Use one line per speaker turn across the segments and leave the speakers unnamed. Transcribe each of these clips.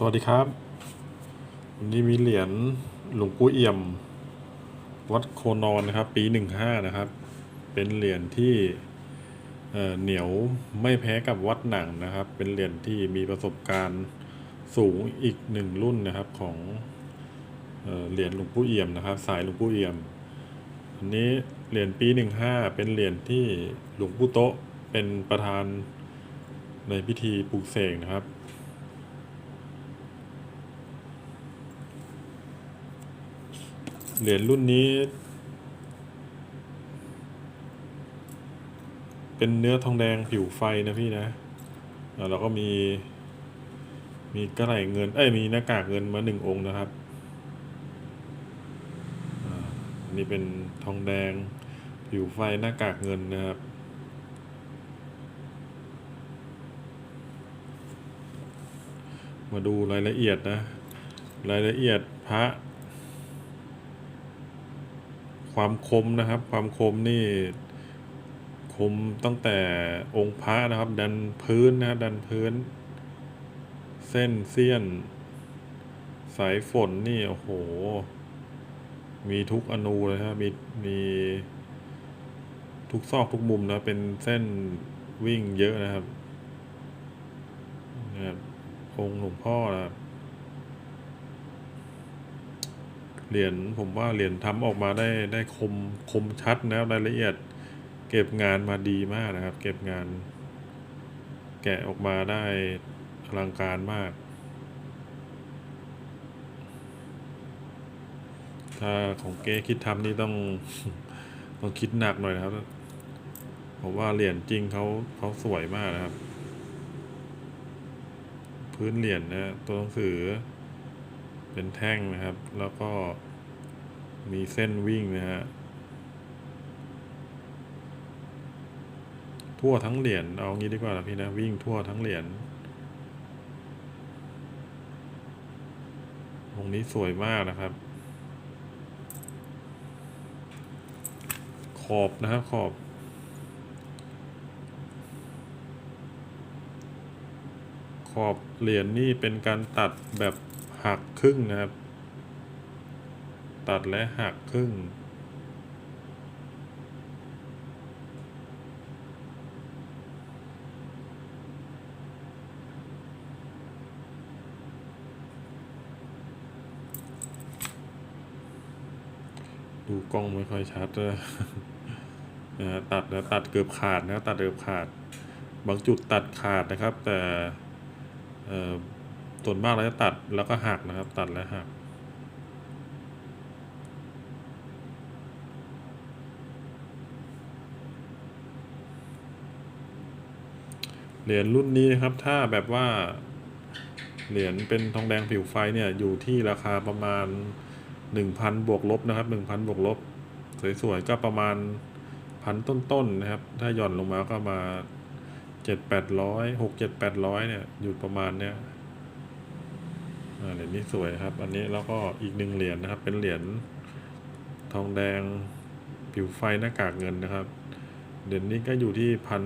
สวัสดีครับ วันนี้มีเหรียญหลวงปู่เอี่ยม วัดโคนอนนะครับ ปีหนึ่งห้านะครับ เป็นเหรียญที่เเหนียวไม่แพ้กับวัดหนังนะครับ เป็นเหรียญที่มีประสบการณ์สูงอีกหนึ่งรุ่นนะครับของเอเหรียญหลวงปู่เอี่ยมนะครับ สายหลวงปู่เอี่ยมอันนี้เหรียญปีหนึ่งห้าเป็นเหรียญที่หลวงปู่โตะเป็นประธานในพิธีปลูกเสกนะครับ เหรียญรุ่นนี้ เป็นเนื้อทองแดงผิวไฟนะพี่นะแล้วก็มี มีกระไหลเงิน เอ้ยมีหน้ากากเงินมาหนึ่งองค์นะครับอันนี้เป็นทองแดง ผิวไฟหน้ากากเงินนะครับมาดูรายละเอียดนะ รายละเอียดพระ ความคมนะครับ ความคมนี่คมตั้งแต่องค์พระนะครับ ดันพื้นนะดันพื้น เส้นเสี้ยน สายฝนนี่โอ้โห มีทุกอนูเลยครับมีมีทุกซอกทุกมุมนะเป็นเส้นวิ่งเยอะนะครับนะครับองค์หลวงพ่อนะครับ เหรียญผมว่าเหรียญทำออกมาได้ได้คมคมชัดนะรายละเอียด เก็บงานมาดีมากนะครับ เก็บงาน แกะออกมาได้อลังการมาก ถ้าของเก๊คิดทำนี่ต้องต้องคิดหนักหน่อยนะครับผมว่าเหรียญจริงเขาเขาสวยมากนะครับ พื้นเหรียญนะตัวหนังสือ เป็นแท่งนะครับ แล้วก็มีเส้นวิ่งนะฮะทั่วทั้งเหรียญเอางี้ดีกว่าพี่นะวิ่งทั่วทั้งเหรียญองค์นี้สวยมากนะครับ ขอบนะครับขอบขอบเหรียญนี่เป็นการตัดแบบ หักครึ่งนะครับ ตัดและหักครึ่ง ดูกล้องไม่ค่อยชัดเลยนะฮะตัดนะตัดเกือบขาดนะตัดเกือบขาด บางจุดตัดขาดนะครับ แต่เอ่อ ส่วนมากเราจะตัดแล้วก็หักนะครับ ตัดและหักเหรียญรุ่นนี้นะครับถ้าแบบว่าเหรียญเป็นทองแดงผิวไฟเนี่ยอยู่ที่ราคาประมาณหนึ่งพันบวกลบนะครับหนึ่งพันบวกลบ สวยๆก็ประมาณพันต้นๆนะครับ ถ้าหย่อนลงมาก็มาเจ็ดแปดร้อยหกเจ็ดแปดร้อยเนี่ยอยู่ประมาณเนี้ย เหรียญนี้สวยครับ อันนี้แล้วก็อีกหนึ่งเหรียญนะครับ เป็นเหรียญทองแดงผิวไฟหน้ากากเงินนะครับ เหรียญนี้ก็อยู่ที่พัน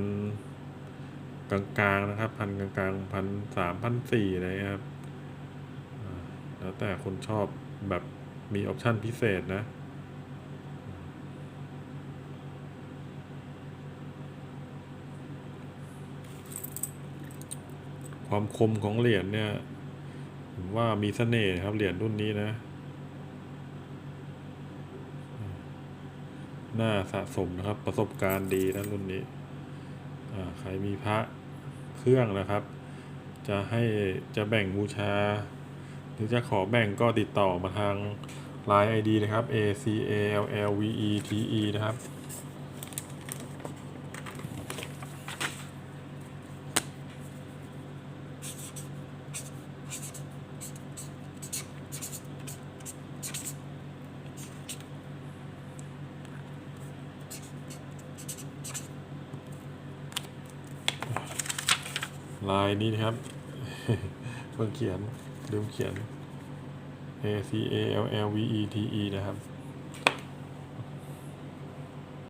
กลางๆนะครับพันกลางๆพันสามพันสี่อะไรเงี้ยครับแล้วแต่คนชอบแบบมีออปชั่นพิเศษนะความคมของเหรียญเนี่ย ว่ามีเสน่ห์ครับเหรียญรุ่นนี้นะ น่าสะสมนะครับ ประสบการณ์ดีนะรุ่นนี้ใครมีพระเครื่องนะครับ จะให้จะแบ่งบูชา หรือจะขอแบ่งก็ติดต่อมาทาง Line ID นะครับ A C A L L V E T E นะครับ ลายนี้นะครับเพิ่งเขียนลืมเขียน A C A L L V E T E นะครับ